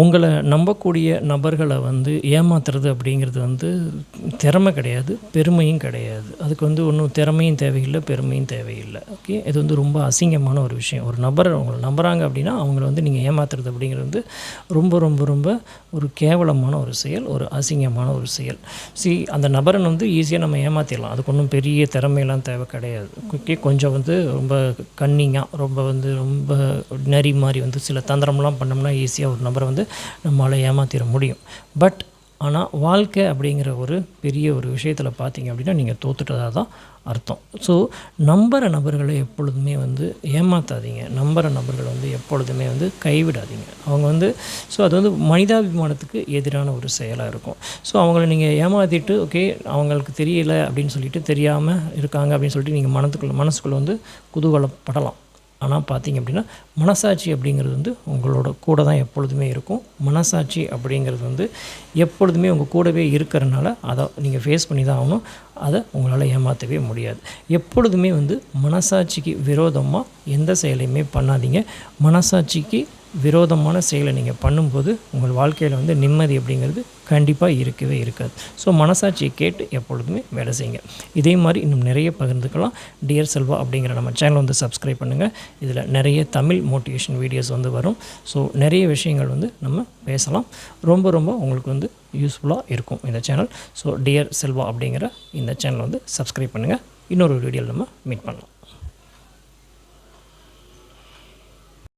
உங்களை நம்பக்கூடிய நபர்களை வந்து ஏமாத்துறது அப்படிங்கிறது வந்து திறமை கிடையாது பெருமையும் கிடையாது. அதுக்கு வந்து ஒன்றும் திறமையும் தேவையில்லை பெருமையும் தேவையில்லை. ஓகே இது வந்து ரொம்ப அசிங்கமான ஒரு விஷயம். ஒரு நபர் உங்களை நம்புகிறாங்க அப்படின்னா அவங்கள வந்து நீங்கள் ஏமாத்துறது அப்படிங்கிறது வந்து ரொம்ப ரொம்ப ரொம்ப ஒரு கேவலமான ஒரு செயல் ஒரு அசிங்கமான ஒரு செயல். சி அந்த நபரை வந்து ஈஸியாக நம்ம ஏமாற்றிடலாம் அதுக்கு ஒன்றும் பெரிய திறமையெல்லாம் தேவை கிடையாது. ஓகே கொஞ்சம் வந்து ரொம்ப கன்னிங்காக ரொம்ப வந்து ரொம்ப நரி மாதிரி வந்து சில தந்திரம்லாம் பண்ணோம்னா ஈஸியாக ஒரு நபரை வந்து நம்மளால் ஏமாற்றிட முடியும். பட் ஆனால் வாழ்க்கை அப்படிங்கிற ஒரு பெரிய ஒரு விஷயத்தில் பார்த்தீங்க அப்படின்னா நீங்கள் தோத்துட்டதாக தான் அர்த்தம். ஸோ நம்புகிற நபர்களை எப்பொழுதுமே வந்து ஏமாற்றாதீங்க நம்புகிற நபர்களை வந்து எப்பொழுதுமே வந்து கைவிடாதீங்க. அவங்க வந்து ஸோ அது வந்து மனிதாபிமானத்துக்கு எதிரான ஒரு செயலாக இருக்கும். ஸோ அவங்கள நீங்கள் ஏமாற்றிட்டு ஓகே அவங்களுக்கு தெரியல அப்படின்னு சொல்லிட்டு தெரியாமல் இருக்காங்க அப்படின்னு சொல்லிட்டு நீங்கள் மனத்துக்குள்ளே மனசுக்குள்ளே வந்து குதூகலப்படலாம். ஆனால் பார்த்தீங்க அப்படின்னா மனசாட்சி அப்படிங்கிறது வந்து உங்களோட கூட தான் எப்பொழுதுமே இருக்கும். மனசாட்சி அப்படிங்கிறது வந்து எப்பொழுதுமே உங்கள் கூடவே இருக்கிறனால அதை நீங்கள் ஃபேஸ் பண்ணி தான் ஆகணும். அதை உங்களால் ஏமாற்றவே முடியாது. எப்பொழுதுமே வந்து மனசாட்சிக்கு விரோதமாக எந்த செயலையுமே பண்ணாதீங்க. மனசாட்சிக்கு விரோதமான செயலை நீங்கள் பண்ணும்போது உங்கள் வாழ்க்கையில் வந்து நிம்மதி அப்படிங்கிறது கண்டிப்பாக இருக்கவே இருக்காது. ஸோ மனசாட்சியை கேட்டு எப்பொழுதுமே வேலை செய்யுங்க. இதே மாதிரி இன்னும் நிறைய பகிர்ந்துக்கலாம். டியர் செல்வா அப்படிங்கிற நம்ம சேனல் வந்து சப்ஸ்கிரைப் பண்ணுங்கள் இதில் நிறைய தமிழ் மோட்டிவேஷன் வீடியோஸ் வந்து வரும். ஸோ நிறைய விஷயங்கள் வந்து நம்ம பேசலாம். ரொம்ப ரொம்ப உங்களுக்கு வந்து யூஸ்ஃபுல்லாக இருக்கும் இந்த சேனல் ஸோ டியர் செல்வா அப்படிங்கிற இந்த சேனல் வந்து சப்ஸ்கிரைப் பண்ணுங்கள் இன்னொரு வீடியோவில் நம்ம மீட் பண்ணலாம்.